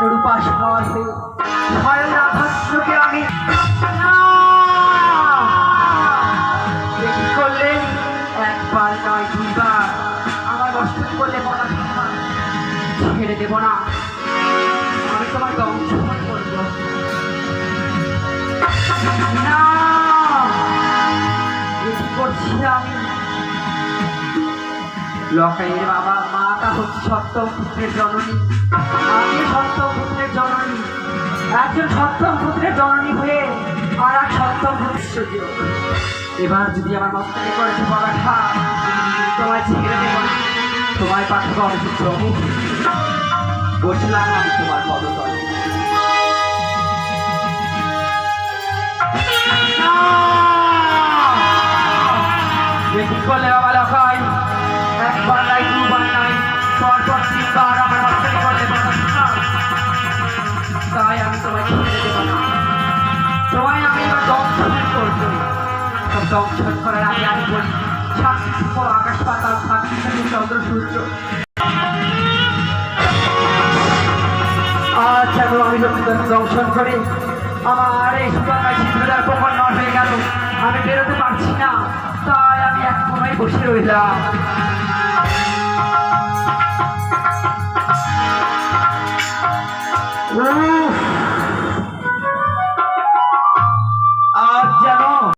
রাধাকৃষ্ণের উপাসনা হয়ে স্বয়ং রাধাকৃষ্ণকে আমি না! এ কি করলে একবার নয়, দুইবার। আমার কষ্ট করলে বলা ছেড়ে দেব না। আমি তোমার দংশন করব না। করছি আমি। লকাইয়ের বাবা, মাতা হচ্ছে সপ্তম পুত্রের জননী। একজন সপ্তম পুত্রের জননী হয়ে আর এক সপ্তম পুত্র এবার যদি আমার মস্তানি করেছে পড়াশা তোমায় ছেড়ে দেব তোমায় পাঠাবো আমি প্রভু। বসলাম আমি তোমার যে কি করলে বাবা দংশন করার আগে আমি বলি সাক্ষী আকাশ পাতাল সাক্ষী চন্দ্র সূর্য। আচ্ছা, আজ এখন আমি লক্ষ্মীদের দংশন করি। আমার এই সুপাকাশি পূজার কখন নট হয়ে গেল। আমি বেরোতে পারছি না। তাই আমি এক সময় বসে রইলাম। Ooh.